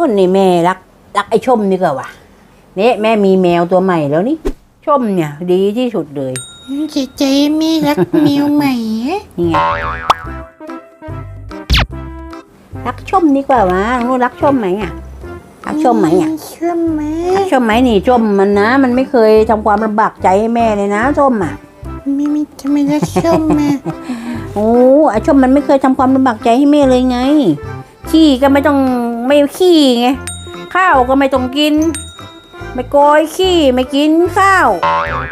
อ้นี่แม่รักรักไอ้ชมนี่ก็ว่ะเนี่ยแม่มีแมวตัวใหม่แล้วนี่ ชมเนี่ยดีที่สุดเลยเจ๊เจ๊ไม่รักแมวใหม่อะนี่ไงรักชมดีกว่าวะนู้นรักชมไหมอะรักชมไหมอะชมไหมรักชมไหมนี่ชมมันนะ มันไม่เคยทำความลำบากใจให้แม่เลยนะชมอะไม่ไม่ทำไมรักชมอะโอ้ไอชมมันไม่เคยทำความลำบากใจให้แม่เลยไงขี้ก็ไม่ต้อง ไม่ขี้ไง ข้าวก็ไม่ต้องกิน ไม่โกยขี้ไม่กินข้าว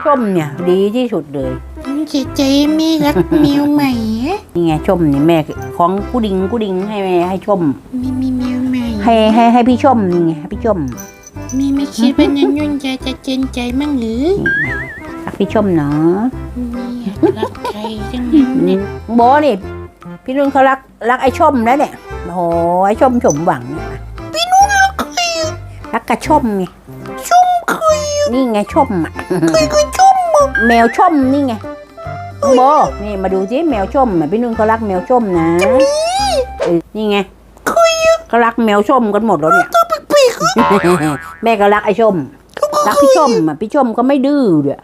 ชมเนี่ย ดีที่สุดเลยเจ๊เจ๊ไม่รักแมวใหม่อะนี่ไงชมนี่แม่ของกูดิงกูดิงให้แม่ให้ชมไม่มีแมวใหม่ให้ให้ให้พี่ชมนี่ไงให้พี่ชมไม่ไม่คิดว่านันยุ่นจะจะเจนใจมั่งหรือนี่รักพี่ชมเนาะไม่อยากรักใครทั้งนั้นเนี่ยโบนี่พี่นุ่นเขารักรักไอ้ชมแล้วเนี่ย โอ้โหไอ้ชมสมหวังเนี่ยพี่นุ่นรักใครอะรักกระชมไงชมใครอะนี่ไงชมอะใครก็ชมอะแมวชมนี่ไงน้องโบนี่มาดูสิแมวชมอะพี่นุ่นเขารักแมวชมนะเออนี่ไงใครอะก็รักแมวชมกันหมดแล้วเนี่ยตัวเปีกๆอะแม่ก็รักไอ้ชมรักพี่ชมอะพี่ชมก็ไม่ดื้อด้วย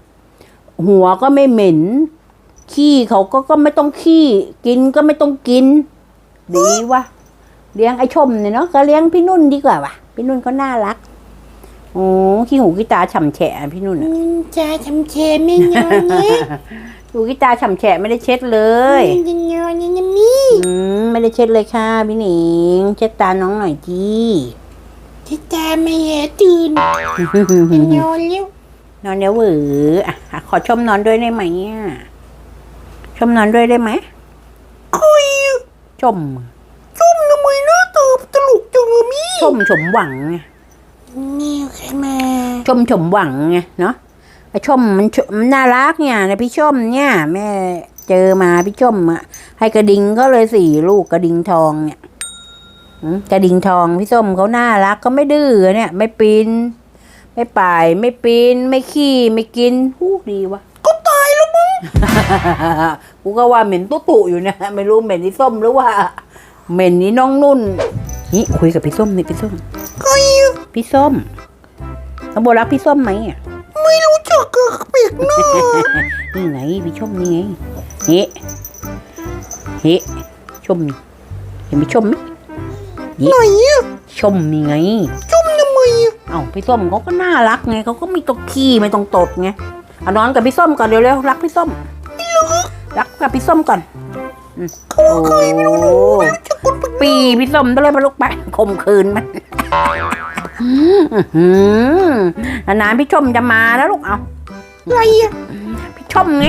หัวก็ไม่เหม็น ขี้เขาก็ก็ไม่ต้องขี้ กินก็ไม่ต้องกิน ดีวะ เลี้ยงไอ้ชมเนี่ยเนาะก็เลี้ยงพี่นุ่นดีกว่าวะพี่นุ่นเขาน่ารักโอ้ขี้หูขี้ตาฉ่ำแฉะพี่นุ่นอะนินจาทำเชไม่ยอเนี่ยหูขี้ตาฉ่ำแฉะไม่ได้เช็ดเลยนินจาเนี่ยนะมีอืมไม่ได้เช็ดเลยค่ะพี่หนิงเช็ดตาน้องหน่อยจีที่ตาไม่แย่ตื่นนอนแล้วนอนเดี๋ยวหวืออะอะขอชมนอนด้วยได้ไหมอะชมนอนด้วยได้ไหมใครอะชมชมทำไมหน้าตาต ลกจังอะมีชมสมหวังไงนี่ใครมาชมสมหวังไงเนาะไอชมมันชมันน่ารักเนี่ยนะพี่ชมเนี่ย แม่เจอมาพี่ชมอะให้กระดิ่งก็เลยสี่ลูกกระดิ่งทองเนี่ยอืมกระดิ่งทองพี่ส้มเขาน่ารักก็ไม่ดื้อเนี่ย ไม่ปีนไม่ป่ายไม่ปีนไม่ขี้ไม่กินหูดีวะก็ตายแล้วมั้งกูก็ว่าเหม็นตุ๊ตุอยู่นะไม่รู้เหม็นนี่ส้มหรือว่าเหม็นนี่น้องนุ่น นี่คุยกับพี่ส้มนี่พี่ส้มใครอะพี่ส้มน้องโบรักพี่ส้มไหมอะไม่รู้จักกับเปีกหน้านี่ไงพี่ชมนี่ไงเฮ้เฮ้ชมเห็นพี่ชมไหมไหนอะชมนี่ไง ชมทำไมอะเอ้าพี่ส้มเขาก็น่ารักไงเขาก็ไม่ต้องขี้ไม่ต้องตดไงเอานอนกับพี่ส้มก่อนเร็วๆรักพี่ส้มรักกับพี่ส้มก่อน อืมเขาว่าใครไม่รู้นะไม่รู้จักคนเปีกปีพี่ส้มต้องเลยมาลุกไปข่มขืนมันอื้อหือนานๆพี่ชมจะมาแล้วลูกเอาอะไรอะพี่ชมไง